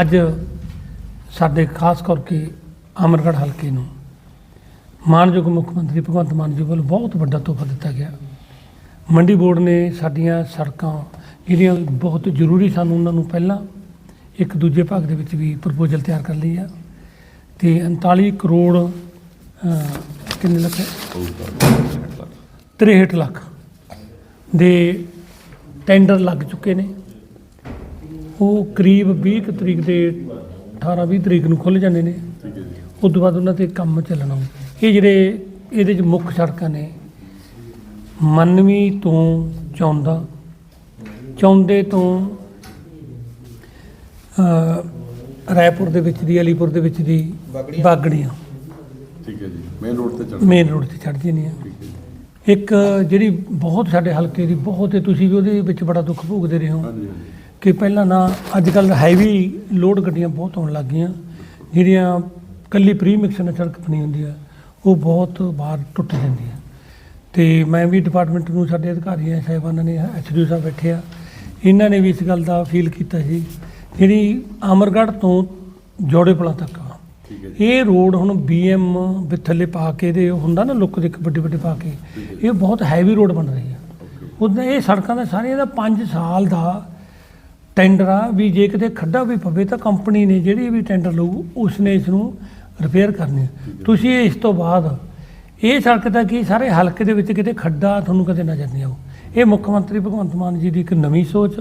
ਅੱਜ ਸਾਡੇ ਖਾਸ ਕਰਕੇ ਅਮਰਗੜ੍ਹ ਹਲਕੇ ਨੂੰ ਮਾਨਯੋਗ ਮੁੱਖ ਮੰਤਰੀ ਭਗਵੰਤ ਮਾਨ ਜੀ ਵੱਲੋਂ ਬਹੁਤ ਵੱਡਾ ਤੋਹਫਾ ਦਿੱਤਾ ਗਿਆ। ਮੰਡੀ ਬੋਰਡ ਨੇ ਸਾਡੀਆਂ ਸੜਕਾਂ ਜਿਹੜੀਆਂ ਬਹੁਤ ਜ਼ਰੂਰੀ ਸਨ ਉਹਨਾਂ ਨੂੰ ਪਹਿਲਾਂ ਇੱਕ ਦੂਜੇ ਭਾਗ ਦੇ ਵਿੱਚ ਵੀ ਪ੍ਰਪੋਜ਼ਲ ਤਿਆਰ ਕਰ ਲਈ ਆ ਤੇ 39 ਕਰੋੜ ਕਿੰਨੇ ਲੱਖ ਹੈ? 63 ਲੱਖ ਦੇ ਟੈਂਡਰ ਲੱਗ ਚੁੱਕੇ ਨੇ। ਉਹ ਕਰੀਬ 20 ਕੁ ਤਰੀਕ ਦੇ 18 20 ਤਰੀਕ ਨੂੰ ਖੁੱਲ ਜਾਂਦੇ ਨੇ। ਉਸ ਤੋਂ ਬਾਅਦ ਉਹਨਾਂ ਤੇ ਕੰਮ ਚੱਲਣਾ। ਇਹ ਜਿਹੜੇ ਇਹਦੇ ਚ ਮੁੱਖ ਸੜਕਾਂ ਨੇ ਮੰਨਵੀ ਤੋਂ ਚੌਂਦਾ। ਚੌਂਦੇ ਤੋਂ ਰਾਏਪੁਰ ਦੇ ਵਿੱਚ ਦੀ ਅਲੀਪੁਰ ਦੇ ਵਿੱਚ ਦੀ ਬਾਗੜੀਆਂ। ਠੀਕ ਹੈ ਜੀ। ਮੇਨ ਰੋਡ ਤੇ ਚੜ੍ਹ ਮੇਨ ਰੋਡ ਤੇ ਚੜ੍ਹਦੀਆਂ ਨੇ। ਠੀਕ ਹੈ ਇੱਕ ਜਿਹੜੀ ਬਹੁਤ ਸਾਡੇ ਹਲਕੇ ਦੀ ਬਹੁਤ ਤੁਸੀਂ ਵੀ ਉਹਦੇ ਵਿੱਚ ਬੜਾ ਦੁੱਖ ਭੋਗਦੇ ਰਹੇ ਹੋ। ਹਾਂਜੀ ਹਾਂਜੀ। ਕਿ ਪਹਿਲਾਂ ਨਾ ਅੱਜ ਕੱਲ ਹੈਵੀ ਲੋਡ ਗੱਡੀਆਂ ਬਹੁਤ ਆਉਣ ਲੱਗ ਗਈਆਂ। ਜਿਹੜੀਆਂ ਕੱਲੀ ਪ੍ਰੀ ਮਿਕਸ ਨਾਲ ਸੜਕ ਬਣੀ ਹੁੰਦੀ ਆ ਉਹ ਬਹੁਤ ਵਾਰ ਟੁੱਟ ਜਾਂਦੀ ਆ। ਤੇ ਮੈਂ ਵੀ ਡਿਪਾਰਟਮੈਂਟ ਨੂੰ ਸਾਡੇ ਅਧਿਕਾਰੀਆਂ ਸਾਹਿਬਾਨਾਂ ਨੇ ਐਚਡੀਓ ਸਾਹਿਬ ਬੈਠੇ ਆ। ਇਹਨਾਂ ਨੇ ਵੀ ਇਸ ਗੱਲ ਦਾ ਫੀਲ ਕੀਤਾ ਸੀ ਜਿਹੜੀ ਅਮਰਗੜ੍ਹ ਤੋਂ ਜੋੜੇਪਲਾ ਤੱਕ ਆ। ਇਹ ਰੋਡ ਹੁਣ ਬੀਐਮ ਵੀ ਥੱਲੇ ਪਾ ਕੇ ਦੇ ਹੁੰਦਾ ਨਾ ਲੁੱਕ ਦੇ ਵੱਡੇ ਵੱਡੇ ਪਾ ਕੇ ਇਹ ਬਹੁਤ ਹੈਵੀ ਰੋਡ ਬਣ ਰਹੀ ਆ। ਉਹਦਾ ਇਹ ਸੜਕਾਂ ਦਾ ਸਾਰੀਆਂ ਦਾ 5 ਸਾਲ ਦਾ ਟੈਂਡਰ ਆ ਵੀ ਜੇ ਕਿਤੇ ਖੱਡਾ ਵੀ ਪਵੇ ਤਾਂ ਕੰਪਨੀ ਨੇ ਜਿਹੜੀ ਵੀ ਟੈਂਡਰ ਲਊ ਉਸ ਨੇ ਇਸ ਨੂੰ ਰਿਪੇਅਰ ਕਰਨੀ ਤੁਸੀਂ ਇਸ ਤੋਂ ਬਾਅਦ ਇਹ ਸੜਕ ਦਾ ਕੀ ਸਾਰੇ ਹਲਕੇ ਦੇ ਵਿੱਚ ਕਿਤੇ ਖੱਡਾ ਤੁਹਾਨੂੰ ਕਦੇ ਨਜ਼ਰ ਨਹੀਂ ਆਉ ਇਹ ਮੁੱਖ ਮੰਤਰੀ ਭਗਵੰਤ ਮਾਨ ਜੀ ਦੀ ਇੱਕ ਨਵੀਂ ਸੋਚ,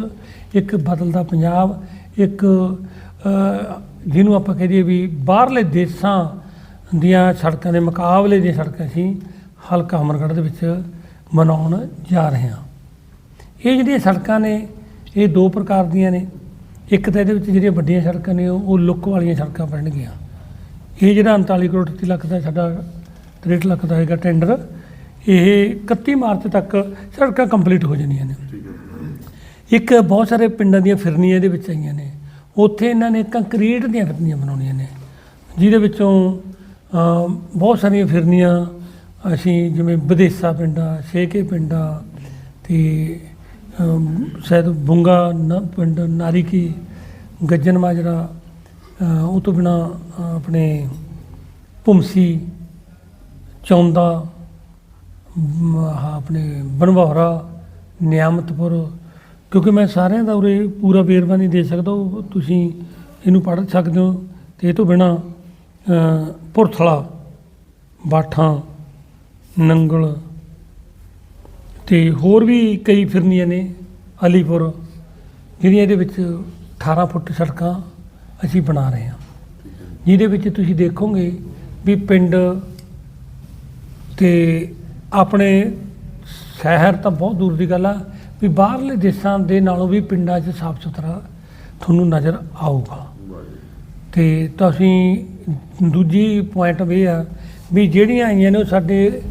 ਇੱਕ ਬਦਲਦਾ ਪੰਜਾਬ, ਇੱਕ ਜਿਹਨੂੰ ਆਪਾਂ ਕਹ ਦਈਏ ਵੀ ਬਾਹਰਲੇ ਦੇਸ਼ਾਂ ਦੀਆਂ ਸੜਕਾਂ ਦੇ ਮੁਕਾਬਲੇ ਦੀਆਂ ਸੜਕਾਂ ਅਸੀਂ ਹਲਕਾ ਅਮਰਗੜ੍ਹ ਦੇ ਵਿੱਚ ਮਨਾਉਣ ਜਾ ਰਹੇ ਹਾਂ। ਇਹ ਜਿਹੜੀਆਂ ਸੜਕਾਂ ਨੇ ਇਹ ਦੋ ਪ੍ਰਕਾਰ ਦੀਆਂ ਨੇ। ਇੱਕ ਤਾਂ ਇਹਦੇ ਵਿੱਚ ਜਿਹੜੀਆਂ ਵੱਡੀਆਂ ਸੜਕਾਂ ਨੇ ਉਹ ਲੁੱਕ ਵਾਲੀਆਂ ਸੜਕਾਂ ਬਣਨਗੀਆਂ। ਇਹ ਜਿਹੜਾ 39 ਕਰੋੜ 30 ਲੱਖ ਦਾ ਸਾਡਾ 63 ਲੱਖ ਦਾ ਹੈਗਾ ਟੈਂਡਰ ਇਹ 31 ਮਾਰਚ ਤੱਕ ਸੜਕਾਂ ਕੰਪਲੀਟ ਹੋ ਜਾਣੀਆਂ ਨੇ। ਇੱਕ ਬਹੁਤ ਸਾਰੇ ਪਿੰਡਾਂ ਦੀਆਂ ਫਿਰਨੀਆਂ ਇਹਦੇ ਵਿੱਚ ਆਈਆਂ ਨੇ। ਉੱਥੇ ਇਹਨਾਂ ਨੇ ਕੰਕਰੀਟ ਦੀਆਂ ਫਿਰਨੀਆਂ ਬਣਾਉਣੀਆਂ ਨੇ। ਜਿਹਦੇ ਵਿੱਚੋਂ ਬਹੁਤ ਸਾਰੀਆਂ ਫਿਰਨੀਆਂ ਅਸੀਂ ਜਿਵੇਂ ਵਿਦੇਸਾ ਪਿੰਡਾਂ ਛੇਕੇ ਪਿੰਡਾਂ ਤੇ ਸ਼ਾਇਦ ਬੁੰਗਾ ਨ ਪਿੰਡ ਨਾਰੀਕੀ ਗੱਜਨ ਮਾਜਰਾ ਅ, ਉਹ ਤੋਂ ਬਿਨਾ ਆਪਣੇ ਭੁਮਸੀ ਚੌਂਦਾ ਮ, ਆਹ ਆਪਣੇ ਬਨਵਹਰਾ ਨਿਆਮਤਪੁਰ ਕਿਉਂਕਿ ਮੈਂ ਸਾਰਿਆਂ ਦਾ ਉਰੇ ਪੂਰਾ ਵੇਰਵਾ ਨਹੀਂ ਦੇ ਸਕਦਾ ਉਹ ਤੁਸੀਂ ਇਹਨੂੰ ਪੜ੍ਹ ਸਕਦੇ ਹੋ ਤੇ ਇਹ ਤੋਂ ਬਿਨਾ ਪੁਰਥਲਾ ਬਾਠਾਂ ਨੰਗਲ ਤੇ ਹੋਰ ਵੀ ਕਈ ਫਿਰਨੀਆਂ ਨੇ ਅਲੀਪੁਰ, ਜਿਹੜੀਆਂ ਇਹਦੇ ਵਿੱਚ 18 ਫੁੱਟ ਸੜਕਾਂ ਅਸੀਂ ਬਣਾ ਰਹੇ ਹਾਂ। ਜਿਹਦੇ ਵਿੱਚ ਤੁਸੀਂ ਦੇਖੋਗੇ ਵੀ ਪਿੰਡ ਤੇ ਆਪਣੇ ਸ਼ਹਿਰ ਤਾਂ ਬਹੁਤ ਦੂਰ ਦੀ ਗੱਲ ਆ, ਵੀ ਬਾਹਰਲੇ ਦੇਸ਼ਾਂ ਦੇ ਨਾਲੋਂ ਵੀ ਪਿੰਡਾਂ 'ਚ ਸਾਫ਼ ਸੁਥਰਾ ਤੁਹਾਨੂੰ ਨਜ਼ਰ ਆਊਗਾ। ਵਾਹ ਤੇ ਤੁਸੀਂ ਦੂਜੀ ਪੁਆਇੰਟ ਵੀ ਆ, ਵੀ ਜਿਹੜੀਆਂ ਆਈਆਂ ਨੇ ਉਹ ਸਾਡੇ,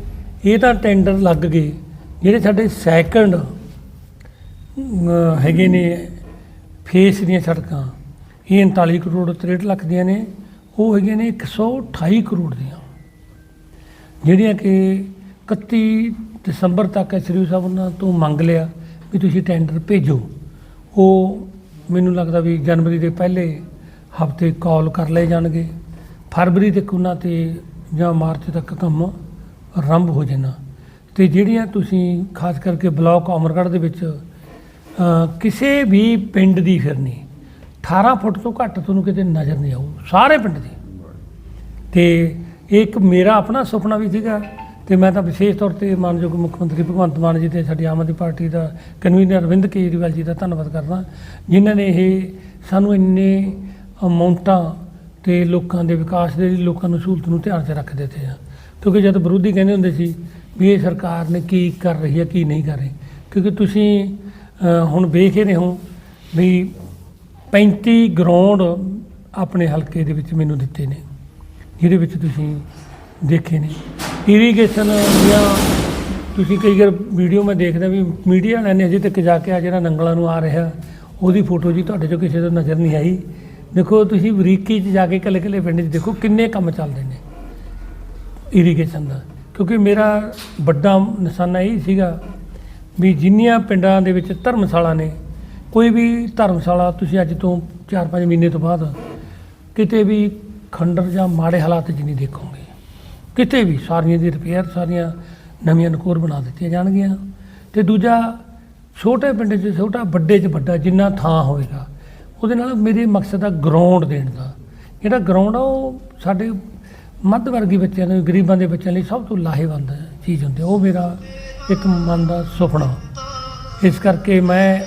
ਇਹ ਤਾਂ ਟੈਂਡਰ ਲੱਗ ਗਏ। ਜਿਹੜੇ ਸਾਡੇ ਸੈਕੰਡ ਹੈਗੇ ਨੇ ਫੇਸ ਦੀਆਂ ਸੜਕਾਂ, ਇਹ 39 ਕਰੋੜ 63 ਲੱਖ ਦੀਆਂ ਨੇ, ਉਹ ਹੈਗੀਆਂ ਨੇ 128 ਕਰੋੜ ਦੀਆਂ। ਜਿਹੜੀਆਂ ਕਿ 31 ਦਸੰਬਰ ਤੱਕ ਸ੍ਰੀ ਸਾਹਿਬ ਉਹਨਾਂ ਤੋਂ ਮੰਗ ਲਿਆ ਵੀ ਤੁਸੀਂ ਟੈਂਡਰ ਭੇਜੋ। ਉਹ ਮੈਨੂੰ ਲੱਗਦਾ ਵੀ ਜਨਵਰੀ ਦੇ ਪਹਿਲੇ ਹਫ਼ਤੇ ਕਾਲ ਕਰ ਲਏ ਜਾਣਗੇ। ਫਰਵਰੀ ਤੱਕ ਉਹਨਾਂ ਤੇ ਜਾਂ ਮਾਰਚ ਤੱਕ ਕੰਮ ਆਰੰਭ ਹੋ ਜਾਣਾ। ਤੇ ਜਿਹੜੀਆਂ ਤੁਸੀਂ ਖਾਸ ਕਰਕੇ ਬਲਾਕ ਅਮਰਗੜ੍ਹ ਦੇ ਵਿੱਚ ਕਿਸੇ ਵੀ ਪਿੰਡ ਦੀ ਫਿਰਨੀ 18 ਫੁੱਟ ਤੋਂ ਘੱਟ ਤੁਹਾਨੂੰ ਕਿਤੇ ਨਜ਼ਰ ਨਹੀਂ ਆਊ, ਸਾਰੇ ਪਿੰਡ ਦੀ। ਤੇ ਇਹ ਇੱਕ ਮੇਰਾ ਆਪਣਾ ਸੁਪਨਾ ਵੀ ਸੀਗਾ, ਤੇ ਮੈਂ ਤਾਂ ਵਿਸ਼ੇਸ਼ ਤੌਰ ਤੇ ਮਾਨਯੋਗ ਮੁੱਖ ਮੰਤਰੀ ਭਗਵੰਤ ਮਾਨ ਜੀ ਤੇ ਸਾਡੀ ਆਮ ਆਦਮੀ ਪਾਰਟੀ ਦਾ ਕਨਵੀਨਰ ਅਰਵਿੰਦ ਕੇਜਰੀਵਾਲ ਜੀ ਦਾ ਧੰਨਵਾਦ ਕਰਦਾ, ਜਿਨ੍ਹਾਂ ਨੇ ਇਹ ਸਾਨੂੰ ਇੰਨੇ ਅਮਾਉਂਟਾਂ ਤੇ ਲੋਕਾਂ ਦੇ ਵਿਕਾਸ ਦੇ ਲਈ ਲੋਕਾਂ ਨੂੰ ਸਹੂਲਤ ਨੂੰ ਧਿਆਨ 'ਚ ਰੱਖ ਦਿੱਤੇ ਆ। ਕਿਉਂਕਿ ਜਦ ਵਿਰੋਧੀ ਕਹਿੰਦੇ ਹੁੰਦੇ ਸੀ ਵੀ ਇਹ ਸਰਕਾਰ ਨੇ ਕੀ ਕਰ ਰਹੀ ਹੈ, ਕੀ ਨਹੀਂ ਕਰ ਰਹੀ। ਕਿਉਂਕਿ ਤੁਸੀਂ ਹੁਣ ਵੇਖ ਹੀ ਰਹੇ ਹੋ ਵੀ 35 ਗਰਾਊਂਡ ਆਪਣੇ ਹਲਕੇ ਦੇ ਵਿੱਚ ਮੈਨੂੰ ਦਿੱਤੇ ਨੇ, ਜਿਹਦੇ ਵਿੱਚ ਤੁਸੀਂ ਦੇਖੇ ਨੇ। ਇਰੀਗੇਸ਼ਨ ਜਾਂ ਤੁਸੀਂ ਕਈ ਵਾਰ ਵੀਡੀਓ ਮੈਂ ਦੇਖਦਾ ਵੀ ਮੀਡੀਆ ਵਾਲਿਆਂ ਨੇ ਅਜੇ ਤੱਕ ਜਾ ਕੇ ਆ ਜਿਹੜਾ ਨੰਗਲਾਂ ਨੂੰ ਆ ਰਿਹਾ, ਉਹਦੀ ਫੋਟੋ ਜੀ ਤੁਹਾਡੇ ਚੋਂ ਕਿਸੇ ਤੋਂ ਨਜ਼ਰ ਨਹੀਂ ਆਈ। ਦੇਖੋ, ਤੁਸੀਂ ਬਰੀਕੀ 'ਚ ਜਾ ਕੇ ਕੱਲੇ ਕੱਲੇ ਪਿੰਡ 'ਚ ਦੇਖੋ ਕਿੰਨੇ ਕੰਮ ਚੱਲਦੇ ਨੇ। ਇਰੀਗੇਸ਼ਨ ਦਾ। ਕਿਉਂਕਿ ਮੇਰਾ ਵੱਡਾ ਨਿਸ਼ਾਨਾ ਇਹ ਸੀਗਾ ਵੀ ਜਿੰਨੀਆਂ ਪਿੰਡਾਂ ਦੇ ਵਿੱਚ ਧਰਮਸ਼ਾਲਾ ਨੇ, ਕੋਈ ਵੀ ਧਰਮਸ਼ਾਲਾ ਤੁਸੀਂ ਅੱਜ ਤੋਂ 4-5 ਮਹੀਨੇ ਤੋਂ ਬਾਅਦ ਕਿਤੇ ਵੀ ਖੰਡਰ ਜਾਂ ਮਾੜੇ ਹਾਲਾਤ 'ਚ ਨਹੀਂ ਦੇਖੋਗੇ। ਕਿਤੇ ਵੀ ਸਾਰੀਆਂ ਦੀ ਰਿਪੇਅਰ ਸਾਰੀਆਂ ਨਵੀਆਂ ਨਕੋਰ ਬਣਾ ਦਿੱਤੀਆਂ ਜਾਣਗੀਆਂ। ਤੇ ਦੂਜਾ, ਛੋਟੇ ਪਿੰਡ 'ਚ, ਛੋਟਾ ਵੱਡੇ 'ਚ ਵੱਡਾ ਜਿੰਨਾ ਥਾਂ ਹੋਵੇਗਾ ਉਹਦੇ ਨਾਲ ਮੇਰੇ ਮਕਸਦ ਆ ਗਰਾਊਂਡ ਦੇਣ ਦਾ। ਜਿਹੜਾ ਗਰਾਊਂਡ ਆ ਉਹ ਸਾਡੇ ਮੱਧ ਵਰਗੀ ਬੱਚਿਆਂ ਨੂੰ ਗਰੀਬਾਂ ਦੇ ਬੱਚਿਆਂ ਲਈ ਸਭ ਤੋਂ ਲਾਹੇਵੰਦ ਚੀਜ਼ ਹੁੰਦੀ ਉਹ ਮੇਰਾ ਇੱਕ ਮਨ ਦਾ ਸੁਪਨਾ। ਇਸ ਕਰਕੇ ਮੈਂ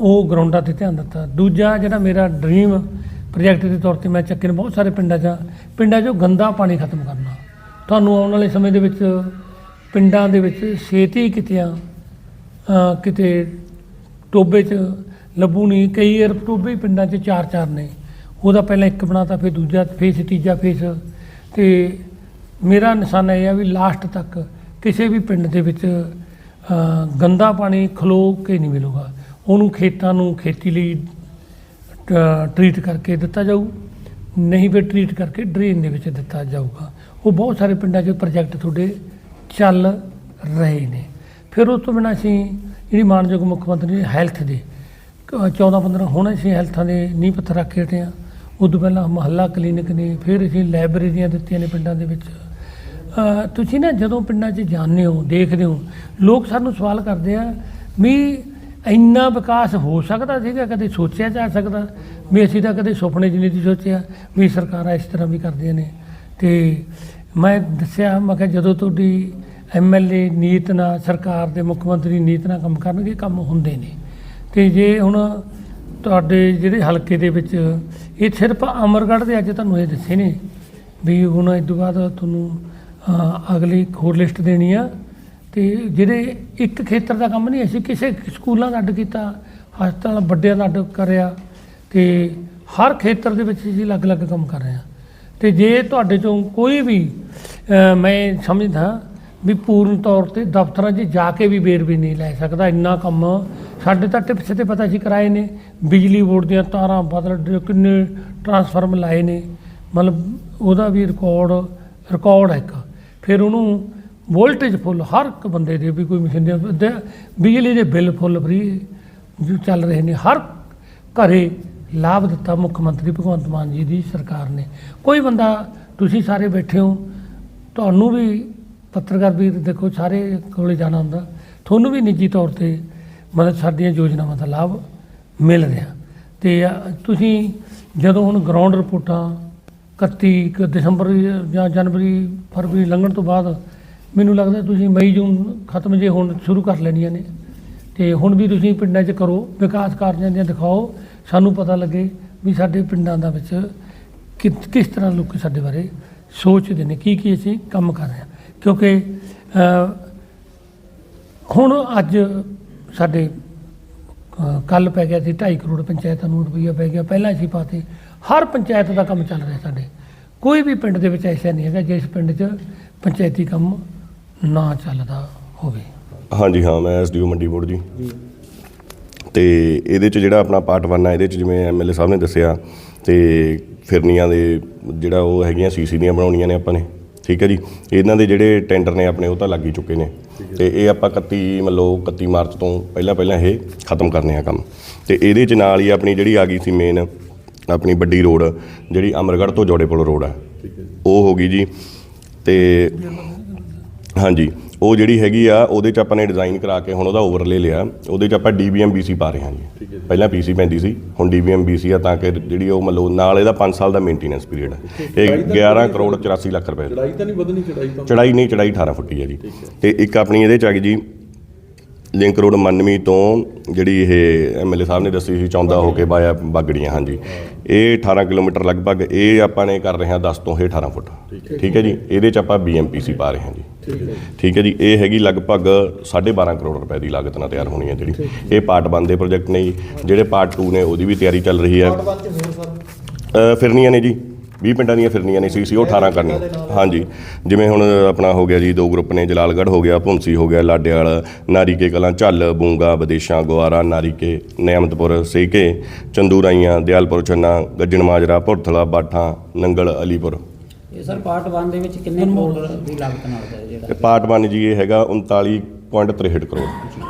ਉਹ ਗਰਾਊਂਡਾਂ ਤੇ ਧਿਆਨ ਦਿੱਤਾ। ਦੂਜਾ ਜਿਹੜਾ ਮੇਰਾ ਡ੍ਰੀਮ ਪ੍ਰੋਜੈਕਟ ਦੇ ਤੌਰ ਤੇ ਮੈਂ ਚੱਕੇ ਨੇ ਬਹੁਤ ਸਾਰੇ ਪਿੰਡਾਂ 'ਚ ਪਿੰਡਾਂ 'ਚੋਂ ਗੰਦਾ ਪਾਣੀ ਖਤਮ ਕਰਨਾ। ਤੁਹਾਨੂੰ ਆਉਣ ਵਾਲੇ ਸਮੇਂ ਦੇ ਵਿੱਚ ਪਿੰਡਾਂ ਦੇ ਵਿੱਚ ਛੇਤੀ ਕਿਤਿਆਂ ਅ, ਕਿਤੇ ਟੋਬੇ 'ਚ ਲੱਭੂ ਨਹੀਂ। ਕਈ ਵਾਰ ਟੋਬੇ ਪਿੰਡਾਂ 'ਚ ਚਾਰ ਚਾਰ ਨੇ। ਉਹਦਾ ਪਹਿਲਾਂ ਇੱਕ ਬਣਾਤਾ, ਫਿਰ ਦੂਜਾ ਫੇਸ ਤੀਜਾ ਫੇਸ ਤੇ ਮੇਰਾ ਨਿਸ਼ਾਨਾ ਇਹ ਆ ਵੀ ਲਾਸਟ ਤੱਕ ਕਿਸੇ ਵੀ ਪਿੰਡ ਦੇ ਵਿੱਚ ਗੰਦਾ ਪਾਣੀ ਖਲੋ ਕੇ ਨਹੀਂ ਮਿਲੂਗਾ। ਉਹਨੂੰ ਖੇਤਾਂ ਨੂੰ ਖੇਤੀ ਲਈ ਟ੍ਰੀਟ ਕਰਕੇ ਦਿੱਤਾ ਜਾਊ। ਨਹੀਂ ਫਿਰ ਟ੍ਰੀਟ ਕਰਕੇ ਡਰੇਨ ਦੇ ਵਿੱਚ ਦਿੱਤਾ ਜਾਊਗਾ। ਉਹ ਬਹੁਤ ਸਾਰੇ ਪਿੰਡਾਂ 'ਚ ਪ੍ਰੋਜੈਕਟ ਤੁਹਾਡੇ ਚੱਲ ਰਹੇ ਨੇ। ਫਿਰ ਉਸ ਤੋਂ ਬਿਨਾਂ ਅਸੀਂ ਜਿਹੜੀ ਮਾਨਯੋਗ ਮੁੱਖ ਮੰਤਰੀ ਹੈਲਥ ਦੇ 14 15 ਹੁਣ ਅਸੀਂ ਹੈਲਥਾਂ ਦੇ ਨੀਂਹ ਪੱਥਰ ਰੱਖ ਕੇ ਹਟੇ ਹਾਂ। ਉਦੋਂ ਪਹਿਲਾਂ ਮਹੱਲਾ ਕਲੀਨਿਕ ਨੇ, ਫਿਰ ਅਸੀਂ ਲਾਇਬ੍ਰੇਰੀਆਂ ਦਿੱਤੀਆਂ ਨੇ ਪਿੰਡਾਂ ਦੇ ਵਿੱਚ। ਤੁਸੀਂ ਨਾ ਜਦੋਂ ਪਿੰਡਾਂ 'ਚ ਜਾਂਦੇ ਹੋ, ਦੇਖਦੇ ਹੋ, ਲੋਕ ਸਾਨੂੰ ਸਵਾਲ ਕਰਦੇ ਆ ਵੀ ਇੰਨਾ ਵਿਕਾਸ ਹੋ ਸਕਦਾ ਸੀਗਾ? ਕਦੇ ਸੋਚਿਆ ਜਾ ਸਕਦਾ? ਵੀ ਅਸੀਂ ਤਾਂ ਕਦੇ ਸੁਪਨੇ 'ਚ ਨਹੀਂ ਸੀ ਸੋਚਿਆ ਵੀ ਸਰਕਾਰਾਂ ਇਸ ਤਰ੍ਹਾਂ ਵੀ ਕਰਦੀਆਂ ਨੇ। ਤੇ ਮੈਂ ਦੱਸਿਆ, ਮੈਂ ਕਿਹਾ ਜਦੋਂ ਤੁਹਾਡੀ ਐਮਐਲਏ ਨੀਤ ਨਾਲ, ਸਰਕਾਰ ਦੇ ਮੁੱਖ ਮੰਤਰੀ ਨੀਤ ਨਾਲ ਕੰਮ ਕਰਨਗੇ, ਕੰਮ ਹੁੰਦੇ ਨੇ। ਤੇ ਜੇ ਹੁਣ ਤੁਹਾਡੇ ਜਿਹੜੇ ਹਲਕੇ ਦੇ ਵਿੱਚ ਇਹ ਸਿਰਫ ਅਮਰਗੜ੍ਹ ਦੇ ਅੱਜ ਤੁਹਾਨੂੰ ਇਹ ਦੱਸੇ ਨੇ ਵੀ ਹੁਣ ਇਸ ਤੋਂ ਬਾਅਦ ਤੁਹਾਨੂੰ ਅਗਲੀ ਹੋਰ ਲਿਸਟ ਦੇਣੀ ਆ। ਤੇ ਜਿਹੜੇ ਇੱਕ ਖੇਤਰ ਦਾ ਕੰਮ ਨਹੀਂ, ਅਸੀਂ ਕਿਸੇ ਸਕੂਲਾਂ ਦਾ ਅੱਡ ਕੀਤਾ, ਹਸਪਤਾਲ ਵੱਡਿਆਂ ਦਾ ਅੱਡ ਕਰਿਆ, ਤੇ ਹਰ ਖੇਤਰ ਦੇ ਵਿੱਚ ਅਸੀਂ ਅਲੱਗ-ਅਲੱਗ ਕੰਮ ਕਰ ਰਹੇ ਹਾਂ। ਤੇ ਜੇ ਤੁਹਾਡੇ ਚੋਂ ਕੋਈ ਵੀ ਮੈਂ ਸਮਝਦਾ ਵੀ ਪੂਰਨ ਤੌਰ ਤੇ ਦਫ਼ਤਰਾਂ 'ਚ ਜਾ ਕੇ ਵੀ ਵੇਰਵੇ ਨਹੀਂ ਲੈ ਸਕਦਾ। ਇੰਨਾ ਕੰਮ ਸਾਡੇ ਤਾਂ ਟਿਪਸ ਤੇ ਪਤਾ ਸੀ ਕਰਾਏ ਨੇ। ਬਿਜਲੀ ਬੋਰਡ ਦੀਆਂ ਤਾਰਾਂ ਬਦਲ ਕਿੰਨੇ ਟਰਾਂਸਫਾਰਮ ਲਾਏ ਨੇ। ਮਤਲਬ ਉਹਦਾ ਵੀ ਰਿਕਾਰਡ ਰਿਕਾਰਡ ਹੈ ਇੱਕ। ਫਿਰ ਉਹਨੂੰ ਵੋਲਟੇਜ ਫੁੱਲ ਹਰ ਇੱਕ ਬੰਦੇ ਦੇ ਵੀ ਕੋਈ ਮਸ਼ੀਨ ਦੇ ਬਿਜਲੀ ਦੇ ਬਿੱਲ ਫੁੱਲ ਫਰੀ ਜੋ ਚੱਲ ਰਹੇ ਨੇ। ਹਰ ਘਰੇ ਲਾਭ ਦਿੱਤਾ ਮੁੱਖ ਮੰਤਰੀ ਭਗਵੰਤ ਮਾਨ ਜੀ ਦੀ ਸਰਕਾਰ ਨੇ। ਕੋਈ ਬੰਦਾ ਤੁਸੀਂ ਸਾਰੇ ਬੈਠੇ ਹੋ, ਤੁਹਾਨੂੰ ਵੀ ਪੱਤਰਕਾਰ ਵੀਰ, ਦੇਖੋ, ਸਾਰੇ ਕੋਲੇ ਜਾਣਾ ਹੁੰਦਾ। ਤੁਹਾਨੂੰ ਵੀ ਨਿੱਜੀ ਤੌਰ ਤੇ ਮਤਲਬ ਸਾਡੀਆਂ ਯੋਜਨਾਵਾਂ ਦਾ ਲਾਭ ਮਿਲ ਰਿਹਾ। ਤੇ ਤੁਸੀਂ ਜਦੋਂ ਹੁਣ ਗਰਾਊਂਡ ਰਿਪੋਰਟਾਂ 31 ਕੁ ਦਸੰਬਰ ਜਾਂ ਜਨਵਰੀ, ਫਰਵਰੀ ਲੰਘਣ ਤੋਂ ਬਾਅਦ, ਮੈਨੂੰ ਲੱਗਦਾ ਤੁਸੀਂ ਮਈ, ਜੂਨ ਖਤਮ ਜੇ ਹੁਣ ਸ਼ੁਰੂ ਕਰ ਲੈਣੀਆਂ ਨੇ। ਤੇ ਹੁਣ ਵੀ ਤੁਸੀਂ ਪਿੰਡਾਂ 'ਚ ਕਰੋ, ਵਿਕਾਸ ਕਾਰਜਾਂ ਦੀਆਂ ਦਿਖਾਓ। ਸਾਨੂੰ ਪਤਾ ਲੱਗੇ ਵੀ ਸਾਡੇ ਪਿੰਡਾਂ ਦਾ ਵਿੱਚ ਕਿ ਕਿਸ ਤਰ੍ਹਾਂ ਲੋਕ ਸਾਡੇ ਬਾਰੇ ਸੋਚਦੇ ਨੇ ਕੀ ਕੀ ਅਸੀਂ ਕੰਮ ਕਰ ਰਹੇ ਹਾਂ। ਕਿਉਂਕਿ ਹੁਣ ਅੱਜ ਸਾਡੇ ਕੱਲ ਪੈ ਗਿਆ ਸੀ 2.5 ਕਰੋੜ ਪੰਚਾਇਤਾਂ ਨੂੰ ਰੁਪਈਆ ਪੈ ਗਿਆ ਪਹਿਲਾਂ ਅਸੀਂ ਪਾਤੇ। ਹਰ ਪੰਚਾਇਤ ਦਾ ਕੰਮ ਚੱਲ ਰਿਹਾ ਸਾਡੇ। ਕੋਈ ਵੀ ਪਿੰਡ ਦੇ ਵਿੱਚ ਐਸਾ ਨਹੀਂ ਹੈਗਾ ਜਿਸ ਪਿੰਡ 'ਚ ਪੰਚਾਇਤੀ ਕੰਮ ਨਾ ਚੱਲਦਾ ਹੋਵੇ। ਹਾਂਜੀ ਹਾਂ ਮੈਂ ਐਸਡੀਓ ਮੰਡੀ ਬੋਰਡ ਜੀ। ਤੇ ਇਹਦੇ ਚ ਜਿਹੜਾ ਆਪਣਾ ਪਾਰਟ 1 ਆ ਇਹਦੇ ਚ ਜਿਵੇਂ ਐਮਐਲਏ ਸਾਹਿਬ ਨੇ ਦੱਸਿਆ ਤੇ ਫਿਰਨੀਆਂ ਦੇ ਜਿਹੜਾ ਉਹ ਹੈਗੀਆਂ ਸੀਸੀ ਦੀਆਂ ਬਣਾਉਣੀਆਂ ਨੇ ਆਪਾਂ ਨੇ। ਠੀਕ ਹੈ ਜੀ। ਇਹਨਾਂ ਦੇ ਜਿਹੜੇ ਟੈਂਡਰ ਨੇ ਆਪਣੇ ਉਹ ਤਾਂ ਲੱਗ ਹੀ ਚੁੱਕੇ ਨੇ। ਤੇ ਇਹ ਆਪਾਂ 31 ਮਤਲਬ 31 ਮਾਰਚ ਤੋਂ ਪਹਿਲਾਂ ਪਹਿਲਾਂ ਇਹ ਖਤਮ ਕਰਨੇ ਆ ਕੰਮ। ਤੇ ਇਹਦੇ ਚ ਨਾਲ ਹੀ ਆਪਣੀ ਜਿਹੜੀ ਆ ਗਈ ਸੀ ਮੇਨ ਆਪਣੀ ਵੱਡੀ ਰੋਡ ਜਿਹੜੀ ਅਮਰਗੜ੍ਹ ਤੋਂ ਜੋੜੇਪੁਰ ਰੋਡ ਆ। ਉਹ ਹੋ ਗਈ ਜੀ। ਤੇ ਹਾਂਜੀ ਉਹ ਜਿਹੜੀ ਹੈਗੀ ਆ ਉਹਦੇ ਚ ਆਪਾਂ ਨੇ ਡਿਜ਼ਾਈਨ ਕਰਾ ਕੇ ਹੁਣ ਉਹਦਾ ਓਵਰਲੇ ਲਿਆ। ਉਹਦੇ ਚ ਆਪਾਂ ਡੀਬੀਐਮ ਬੀਸੀ ਪਾ ਰਹੇ ਹਾਂ ਜੀ। ਪਹਿਲਾਂ ਪੀਸੀ ਪੈਂਦੀ ਸੀ ਹੁਣ ਡੀਬੀਐਮ ਬੀਸੀ ਆ ਤਾਂ ਕਿ ਜਿਹੜੀ ਉਹ ਮਤਲਬ ਨਾਲ ਇਹਦਾ 5 ਸਾਲ ਦਾ ਮੇਨਟੇਨੈਂਸ ਪੀਰੀਅਡ ਇਹ 11 ਕਰੋੜ 84 ਲੱਖ ਰੁਪਏ ਚੜਾਈ ਤਾਂ ਨਹੀਂ ਵਧਣੀ ਚੜਾਈ ਤਾਂ। ਚੜਾਈ ਨਹੀਂ ਚੜਾਈ 18 ਫੁੱਟੀ ਹੈ ਜੀ। ਤੇ ਇੱਕ ਆਪਣੀ ਇਹਦੇ ਚ ਆ ਗਈ ਜੀ ਲਿੰਕ ਰੋਡ ਮੰਨਵੀ ਤੋਂ ਜਿਹੜੀ ਇਹ ਐਮਐਲਏ ਸਾਹਿਬ ਨੇ ਦੱਸੀ ਸੀ ਚੌਂਦਾ ਹੋ ਕੇ ਬਾਇਆ ਬਾਗੜੀਆਂ ਹਾਂਜੀ। ਇਹ 18 ਕਿਲੋਮੀਟਰ ਲਗਭਗ ਇਹ ਆਪਾਂ ਨੇ ਕਰ ਰਹੇ ਹਾਂ 10 ਤੋਂ ਇਹ 18 ਫੁੱਟ। ਠੀਕ ਹੈ ਜੀ? ਇਹਦੇ ਚ ਆਪਾਂ ਬੀਐਮਪੀਸੀ ਪਾ ਰਹੇ ਹਾਂ ਜੀ। ਠੀਕ ਹੈ ਜੀ? ਇਹ ਹੈਗੀ ਲਗਭਗ 12.5 ਕਰੋੜ ਰੁਪਏ ਦੀ ਲਾਗਤ ਨਾਲ ਤਿਆਰ ਹੋਣੀ ਹੈ ਜਿਹੜੀ। ਇਹ ਪਾਰਟ 1 ਦੇ ਪ੍ਰੋਜੈਕਟ ਨੇ ਜੀ। ਜਿਹੜੇ ਪਾਰਟ 2 ਨੇ ਉਹਦੀ ਵੀ ਤਿਆਰੀ ਚੱਲ ਰਹੀ ਹੈ। ਫਿਰਨੀਆਂ ਨੇ ਜੀ। 20 ਪਿੰਡਾਂ ਦੀਆਂ ਫਿਰਨੀਆਂ ਨੇ ਸੀਸੀ ਉਹ 18 ਕਰਨੀਆਂ। ਹਾਂਜੀ ਜਿਵੇਂ ਹੁਣ ਆਪਣਾ ਹੋ ਗਿਆ ਜੀ ਦੋ ਗਰੁੱਪ ਨੇ ਜਲਾਲਗੜ੍ਹ ਹੋ ਗਿਆ ਭੁੰਸੀ ਹੋ ਗਿਆ ਲਾਡੇਵਾਲ ਨਾਰੀਕੇ ਕਲਾਂ ਝੱਲ ਬੂੰਗਾ ਵਿਦੇਸ਼ਾਂ ਗਵਾਰਾ ਨਾਰੀਕੇ ਨਿਆਮਤਪੁਰ ਸੇਕੇ ਚੰਦੂਰਾਈਆਂ ਦਿਆਲਪੁਰ ਚੰਨਾ ਗੱਜਣ ਮਾਜਰਾ ਭੁਰਥਲਾ ਬਾਠਾਂ ਨੰਗਲ ਅਲੀਪੁਰ। ਇਹ ਸਰ ਪਾਰਟ 1 ਦੇ ਵਿੱਚ ਕਿੰਨੇ ਕਰੋੜ ਦੀ ਲਾਗਤ ਨਾਲ ਹੈ ਜਿਹੜਾ? ਪਾਰਟ 1 ਜੀ ਇਹ ਹੈਗਾ 39.63 ਕਰੋੜ।